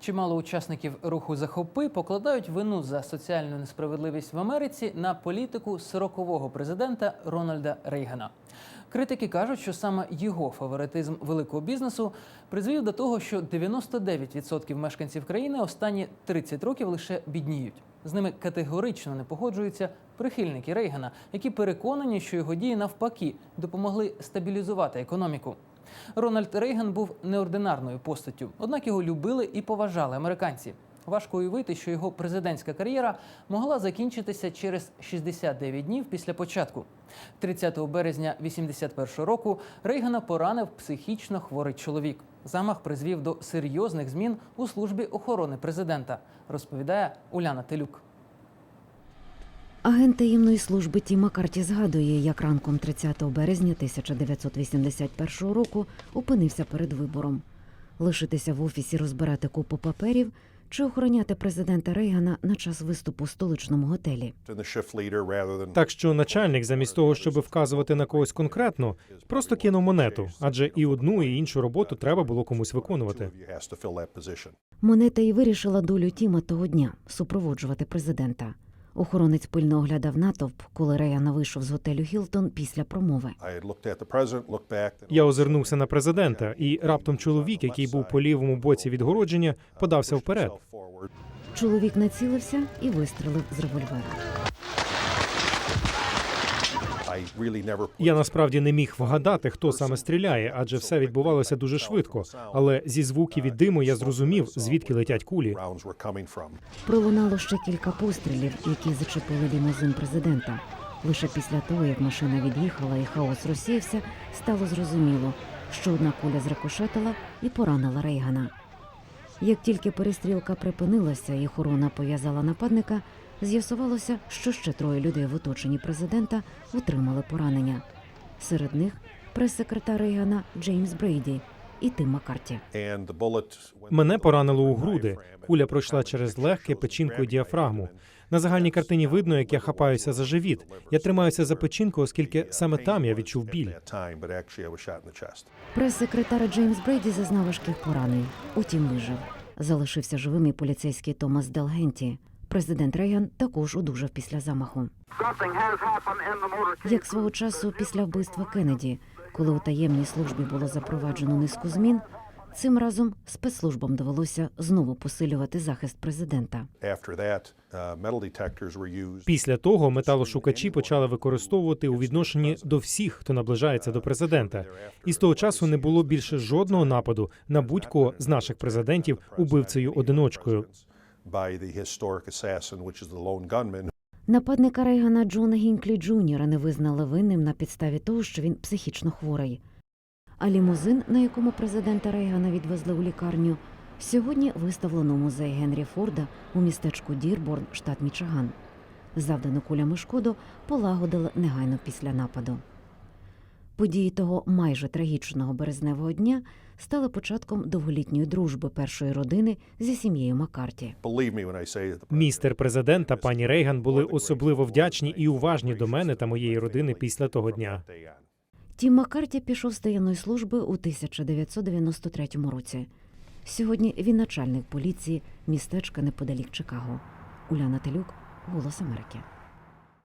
Чимало учасників руху захопи покладають вину за соціальну несправедливість в Америці на політику 40-го президента Рональда Рейгана. Критики кажуть, що саме його фаворитизм великого бізнесу призвів до того, що 99% мешканців країни останні 30 років лише бідніють. З ними категорично не погоджуються прихильники Рейгана, які переконані, що його дії навпаки допомогли стабілізувати економіку. Рональд Рейган був неординарною постаттю, однак його любили і поважали американці. Важко уявити, що його президентська кар'єра могла закінчитися через 69 днів після початку. 30 березня 81 року Рейгана поранив психічно хворий чоловік. Замах призвів до серйозних змін у службі охорони президента, розповідає Уляна Телюк. Агент таємної служби Ті Маккарті згадує, як ранком 30 березня 1981 року опинився перед вибором: лишитися в офісі розбирати купу паперів чи охороняти президента Рейгана на час виступу в столичному готелі. Так що начальник, замість того, щоб вказувати на когось конкретно, просто кинув монету, адже і одну, і іншу роботу треба було комусь виконувати. Монета й вирішила долю Тіма того дня супроводжувати президента. Охоронець пильно оглядав натовп, коли Рейган вийшов з готелю Гілтон після промови. Я озирнувся на президента, і раптом чоловік, який був по лівому боці відгородження, подався вперед. Чоловік націлився і вистрелив з револьвера. Я насправді не міг вгадати, хто саме стріляє, адже все відбувалося дуже швидко. Але зі звуків і диму я зрозумів, звідки летять кулі. Пролунало ще кілька пострілів, які зачепили лімузин президента. Лише після того, як машина від'їхала і хаос розсіявся, стало зрозуміло, що одна куля зрикошетила і поранила Рейгана. Як тільки перестрілка припинилася і охорона пов'язала нападника, з'ясувалося, що ще троє людей в оточенні президента отримали поранення. Серед них прес-секретар Рейгана Джеймс Брейді і Тим Маккарті. Мене поранило у груди. Куля пройшла через легке печінку і діафрагму. На загальній картині видно, як я хапаюся за живіт. Я тримаюся за печінку, оскільки саме там я відчув біль. Прес-секретар Джеймс Брейді зазнав важких поранень. Утім, вижив. Залишився живим і поліцейський Томас Делгенті. Президент Рейган також одужав після замаху. Як свого часу після вбивства Кеннеді, коли у таємній службі було запроваджено низку змін, цим разом спецслужбам довелося знову посилювати захист президента. Uh. Після того металошукачі почали використовувати у відношенні до всіх, хто наближається до президента. І з того часу не було більше жодного нападу на будь-кого з наших президентів убивцею одиночкою. By the historic assassin, which is the lone gunman, Нападника Рейгана Джона Гінклі Джуніора не визнали винним на підставі того, що він психічно хворий. А лімузин, на якому президента Рейгана відвезли у лікарню, сьогодні виставлено у музей Генрі Форда у містечку Дірборн, штат Мічиган. Завдану кулями шкоду полагодили негайно після нападу. Події того майже трагічного березневого дня стали початком довголітньої дружби першої родини зі сім'єю Маккарті. Містер президент та пані Рейган були особливо вдячні і уважні до мене та моєї родини після того дня. Тім Маккарті пішов з таємної служби у 1993 році. Сьогодні він начальник поліції містечка неподалік Чикаго. Уляна Телюк, Голос Америки.